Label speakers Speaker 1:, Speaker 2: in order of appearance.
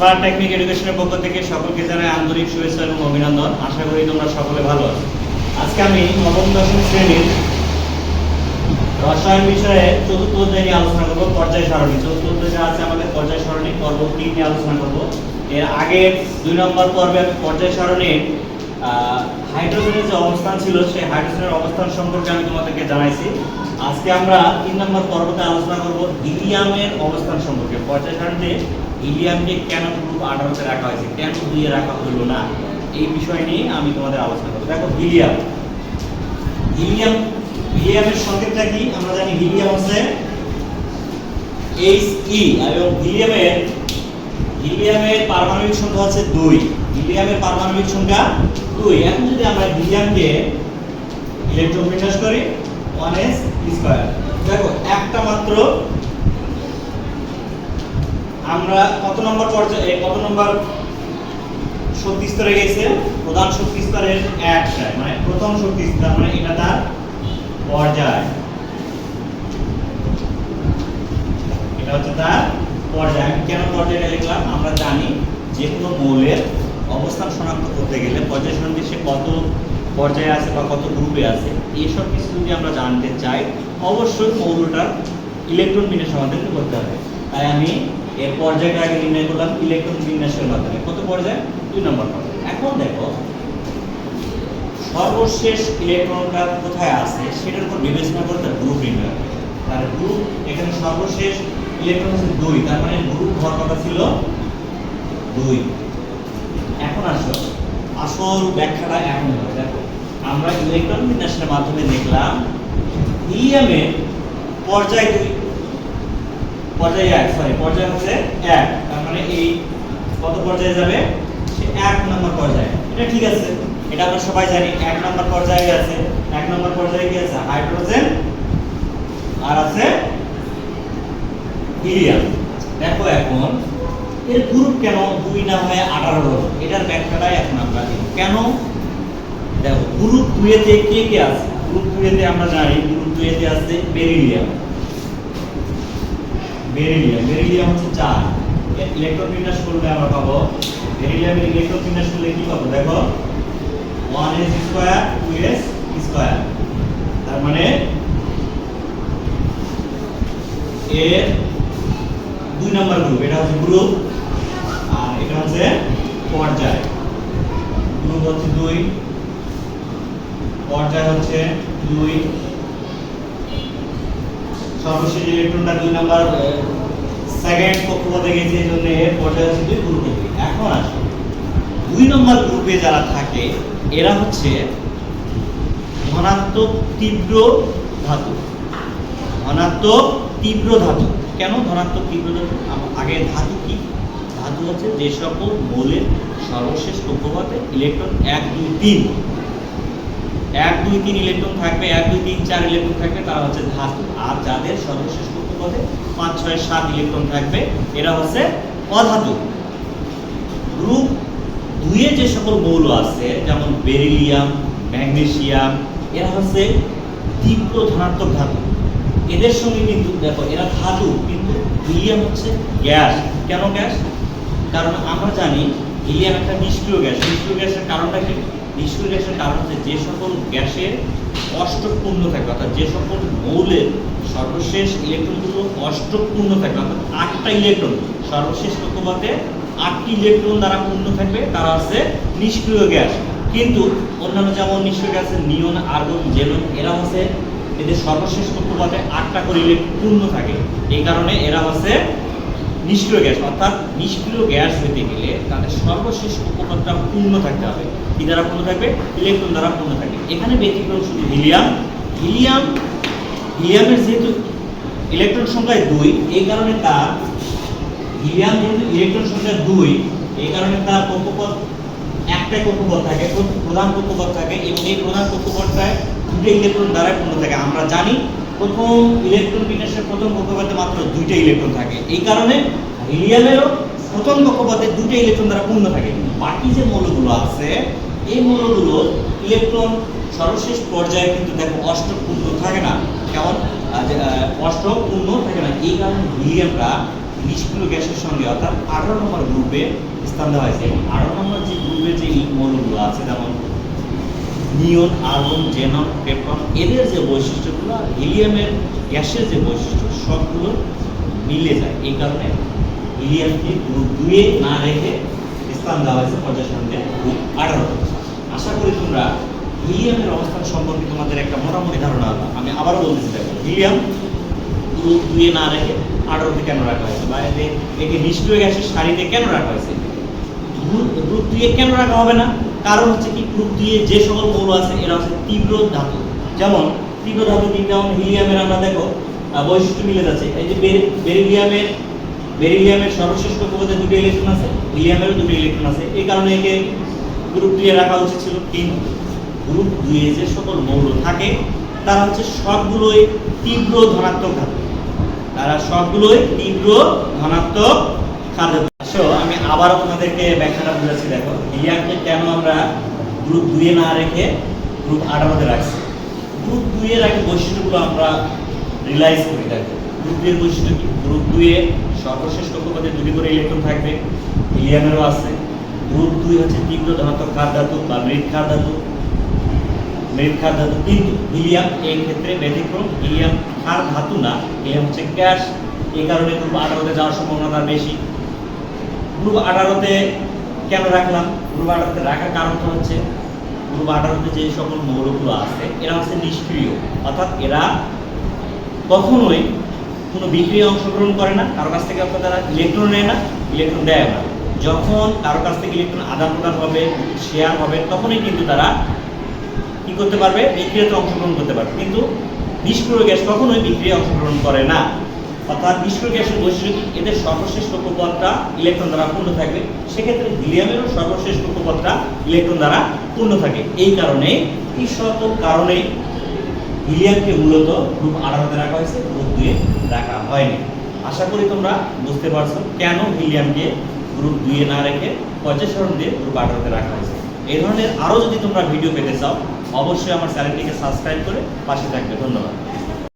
Speaker 1: Smart technique এডুকেশনের পক্ষ থেকে সকলকে জানাই আন্তরিক শুভেচ্ছা এবং অভিনন্দন। আশা করি তোমরা সকলে ভালো আছো। আজকে আমি নবম, দশম শ্রেণির রসায়ন বিষয়ে চতুর্থ অধ্যায় নিয়ে আলোচনা করব, পর্যায় সারণী। চতুর্থ অধ্যায় আছে আমাদের পর্যায় সারণী পর্ব তিন নিয়ে আলোচনা করব। এর আগের দুই নম্বর পর্বে আমি পর্যায় সারণীর হাইড্রোজেনের যে অবস্থান ছিল, সেই হাইড্রোজেনের অবস্থান সম্পর্কে আমি তোমাদেরকে জানাইছি। আজকে আমরা তিন নম্বর পর্বতে আলোচনা করব হিলিয়ামের অবস্থান সম্পর্কে। পর্যায় সারণীতে হিলিয়ামকে কেন গ্রুপ আঠারোতে রাখা হয়েছে, কেন দুইয়ে রাখা হলো না, এই বিষয় নিয়ে আমি তোমাদের আলোচনা করব। দেখো, হিলিয়াম। হিলিয়াম, হিলিয়ামের সংকেতটা কি? আমরা জানি হিলিয়াম হচ্ছে এইচ ই এবং হিলিয়ামের হিলিয়ামের পারমাণবিক সংখ্যা হচ্ছে দুই। হিলিয়ামের পারমাণবিক সংখ্যা দুই। এখন যদি আমরা হিলিয়ামকে ইলেকট্রন বিন্যাস করি ওয়ান এস স্কোয়ার দেখো, একটা মাত্র আমরা কত নম্বর পর্যায়ে কত নম্বর শক্তি স্তরে গেছে? প্রধান শক্তি স্তরের একটায় মানে প্রথম শক্তি স্তর মানে এটা তার পর্যায়। এটা হচ্ছে তার পর্যায়। আমি কেন পর্যায়টা লিখলাম? আমরা জানি যে কোনো মৌলের অবস্থান শনাক্ত করতে গেলে পর্যায় সন্ধি সে কত পর্যায়ে আছে বা কত গ্রুপে আছে এইসব কিছু যদি আমরা জানতে চাই, অবশ্যই মৌলটার ইলেকট্রন বিন্যাস আমাদেরকে করতে হবে। তাই আমি এর পর্যায়টা আগে নির্ণয় করলাম? ইলেকট্রন বিন্যাসের মাধ্যমে। কত পর্যায়? দুই নম্বর পর্যায়। এখন দেখো, সর্বশেষ ইলেকট্রনটা কোথায় আছে সেটার উপর বিবেচনা করে তার গ্রুপ নির্ণয়। তার গ্রুপ এখানে সর্বশেষ ইলেকট্রন হচ্ছে দুই। তার মানে গ্রুপ হওয়ার কথা ছিল? দুই। এখন আসো। আসল ব্যাখ্যাটা এখন দেখো, আমরা ইলেকট্রন বিন্যাসের মাধ্যমে দেখলাম হিলিয়ামে পর্যায় দুই। পর্যায় এক সরি পর্যায় হচ্ছে এক। তার মানে এই কত পর্যায়ে যাবে? সে এক নম্বর পর্যায়ে। এটা ঠিক আছে। এটা আমরা সবাই জানি, এক নম্বর পর্যায়ে আছে। এক নম্বর পর্যায়ে কি আছে? হাইড্রোজেন। আর আছে হিলিয়াম। দেখো এখন, এর গ্রুপ কেন দুই না হয়ে আঠারো হলো? এটার ব্যাখ্যাটাই এখন আমরা কেন? দেখো, গ্রুপ দুইয়েতে কে কে আছে? গ্রুপ দুইয়েতে আমরা জানি, গ্রুপ দুইয়েতে আছে বেরিলিয়াম। বেরিলিয়াম বেরিলিয়াম হচ্ছে চার ইলেকট্রন বিন্যাস করলে আমরা পাবো। বেরিলিয়ামের ইলেকট্রন বিন্যাস করলে কি পাবো? দেখো one S square two S square তার মানে এর দুই নাম্বার গ্রুপ এটা হচ্ছে গ্রুপ আর এটা হচ্ছে পর্যায়। গ্রুপ হচ্ছে দুই, পর্যায় হচ্ছে দুই। সর্বশেষ ইলেকট্রনটা দুই নাম্বার সেকেন্ড কক্ষপথে গেছে এই জন্য এর পর্যায় হচ্ছে দুই গ্রুপ। এখন আসে। দুই নম্বর গ্রুপে যারা থাকে, এরা হচ্ছে ধনাত্মক তীব্র ধাতু। ধনাত্মক তীব্র ধাতু। কেন ধনাত্মক তীব্র ধাতু? আগে ধাতু কি? ধাতু হচ্ছে যে সকল মৌলের সর্বশেষ কক্ষপথে ইলেকট্রন এক দুই তিন। এক, দুই, তিন ইলেকট্রন থাকবে, এক, দুই, তিন, চার ইলেকট্রন থাকবে, তারা হচ্ছে ধাতু। আর যাদের সর্বশেষ কক্ষপথে পাঁচ, ছয়, সাত ইলেকট্রন থাকবে, এরা হচ্ছে অধাতু। গ্রুপ দুইয়ে যে সকল মৌল আছে, যেমন বেরিলিয়াম, ম্যাগনেসিয়াম, এরা হচ্ছে তীব্র ধনাত্মক ধাতু। এদের সঙ্গে কিন্তু, দেখো, এরা ধাতু, কিন্তু হিলিয়াম হচ্ছে গ্যাস। কেন গ্যাস? কারণ আমরা জানি হিলিয়াম একটা নিষ্ক্রিয় গ্যাস। নিষ্ক্রিয় গ্যাসের কারণটা কি? নিষ্ক্রিয় গ্যাসের কারণ হচ্ছে যে সকল গ্যাসের অষ্টক পূর্ণ থাকে, অর্থাৎ যে সকল মৌলের সর্বশেষ ইলেকট্রনগুলো অষ্টক পূর্ণ থাকে অর্থাৎ আটটা ইলেকট্রন, সর্বশেষ কক্ষপথে আটটি ইলেকট্রন দ্বারা পূর্ণ থাকবে, তারা হচ্ছে নিষ্ক্রিয় গ্যাস। কিন্তু অন্যান্য যেমন নিষ্ক্রিয় গ্যাসের নিয়ন, আর্গন, জেলন এরা হচ্ছে এদের সর্বশেষ কক্ষপথে আটটা করে ইলেকট্রন পূর্ণ থাকে। এই কারণে এরা হচ্ছে নিষ্ক্রিয় গ্যাস, অর্থাৎ নিষ্ক্রিয় গ্যাস হতে গেলে তাদের সর্বশেষ কক্ষপথটা পূর্ণ থাকতে হবে। কি দ্বারা পূর্ণ থাকবে? ইলেকট্রন দ্বারা পূর্ণ থাকবে। এখানে ব্যতিক্রম শুধু হিলিয়াম হিলিয়াম হিলিয়ামের যেহেতু ইলেকট্রন সংখ্যায় দুই, এই কারণে তার হিলিয়াম যেহেতু ইলেকট্রন সংখ্যা দুই, এই কারণে তার কক্ষপথ একটাই কক্ষপথ থাকে প্রধান কক্ষপথ থাকে এবং এই প্রধান কক্ষপথটায় দুটো ইলেকট্রন দ্বারা পূর্ণ থাকে। আমরা জানি প্রথম ইলেকট্রন বিন্যাসের প্রথম কক্ষপথে মাত্র দুইটা ইলেকট্রন থাকে। এই কারণে হিলিয়ামেরও প্রথম কক্ষপথে দুটো ইলেকট্রন দ্বারা পূর্ণ থাকে। বাকি যে মৌলগুলো আছে এই মৌলগুলো ইলেকট্রন সর্বশেষ পর্যায়ে কিন্তু দেখো অষ্টক পূর্ণ থাকে না। কেমন? আহ, যে, আহ, অষ্টক পূর্ণ থাকে না। এই কারণে হিলিয়ামটা নিষ্ক্রিয় গ্যাসের সঙ্গে অর্থাৎ আঠারো নম্বর গ্রুপে স্থান দেওয়া হয়েছে। এবং আঠারো নম্বর যে গ্রুপে যে মৌলগুলো আছে যেমন নিয়ন আর্গন জেনন পেপন এদের যে বৈশিষ্ট্যগুলো হিলিয়ামের গ্যাসের যে বৈশিষ্ট্য সবগুলো মিলে যায়। এই কারণে হিলিয়ামকে গ্রুপ দুয়ে না রেখে স্থান দেওয়া হয়েছে পর্যায় সঙ্গে গ্রুপ আঠারো। তোমরা হিলিয়ামের অবস্থান সম্পর্কে তোমাদের একটা মোটামুটি ধারণা হলো আমি আবারও বলতেছি, দেখো, হিলিয়াম দুয়ে না রেখে আঠারোতে কেন রাখা হয়েছে? বা একে নিষ্ক্রিয় গ্যাসের সারিতে কেন রাখা হয়েছে? গ্রুপ দুয়ে কেন রাখা হবে না? কারণ হচ্ছে কি, গ্রুপ যে সকল মৌল আছে, এরা হচ্ছে তীব্র ধাতু। যেমন, তীব্র ধাতু হিলিয়ামের আমরা, দেখো বৈশিষ্ট্য মিলে যাচ্ছে। এই যে বেরি- বেরিলিয়ামের বেরিলিয়ামের সর্বশেষ কক্ষপথে দুটো ইলেকট্রন আছে, হিলিয়ামেরও দুটো ইলেকট্রন আছে। এই কারণে একে গ্রুপ দুয়ে রাখা উচিত ছিল, কিন্তু গ্রুপ দুয়ে যে সকল মৌল থাকে, তারা হচ্ছে সবগুলোই তীব্র ধনাত্মক ধাতু। তারা সবগুলোই তীব্র ধনাত্মক খাদ্য আমি আবারও তোমাদেরকে ব্যাখ্যাটা বুঝাচ্ছি, দেখো হিলিয়ামকে কেন আমরা গ্রুপ দুয়ে না রেখে গ্রুপ আঠারোতে রাখছি? গ্রুপ দুইয়ের আগে বৈশিষ্ট্যগুলো আমরা রিলাইজ করি, দেখো। গ্রুপ দুইয়ের বৈশিষ্ট্য কি? গ্রুপ দুয়ে সর্বশেষ কক্ষপথে দুটি করে ইলেকট্রন থাকবে, হিলিয়ামেরও আছে গ্রুপ দুই হচ্ছে তীব্র ধনাত্মক খাদ ধাতু বা মৃৎ খাদ ধাতু? মৃৎ খাদ ধাতু, কিন্তু হিলিয়াম এই ক্ষেত্রে ব্যতিক্রম। হিলিয়াম ক্ষার ধাতু না হিলিয়াম হচ্ছে গ্যাস। এই কারণে গ্রুপ আঠারোতে যাওয়ার সম্ভাবনা বেশি। গ্রুপ আঠারোতে কেন রাখলাম? গ্রুপ আঠারোতে রাখার কারণটা হচ্ছে, গ্রুপ আঠারোতে যে সকল মৌলগুলো আছে, এরা হচ্ছে নিষ্ক্রিয়। অর্থাৎ এরা কখনোই কোনো বিক্রিয়ায় অংশগ্রহণ করে না, কারও কাছ থেকে অর্থাৎ তারা ইলেকট্রন নেয় না, ইলেকট্রন দেয় না। যখন কারও কাছ থেকে ইলেকট্রন আদান প্রদান হবে শেয়ার হবে, তখনই কিন্তু তারা কি করতে পারবে? বিক্রিয়াতে অংশগ্রহণ করতে পারবে। কিন্তু নিষ্ক্রিয় গ্যাস কখনোই বিক্রিয়ায় অংশগ্রহণ করে না। অর্থাৎ নিষ্ক্রিয় গ্যাসের বৈশিষ্ট্য কি? এদের সর্বশেষ কক্ষপথটা ইলেকট্রন দ্বারা পূর্ণ থাকবে। সেক্ষেত্রে হিলিয়ামেরও সর্বশেষ কক্ষপথটা ইলেকট্রন দ্বারা পূর্ণ থাকে। এই কারণে এই সকল কারণে হিলিয়ামকে মূলত গ্রুপ আঠারোতে রাখা হয়েছে গ্রুপ দুয়ে রাখা হয়নি। আশা করি তোমরা বুঝতে পারছ কেন হিলিয়ামকে গ্রুপ দুইয়ে না রেখে সরণ দিয়ে গ্রুপ আঠারোতে রাখা হয়েছে। এই ধরনের আরও যদি তোমরা ভিডিও পেতে চাও, অবশ্যই আমার চ্যানেলটিকে সাবস্ক্রাইব করে পাশে থাকবে। ধন্যবাদ।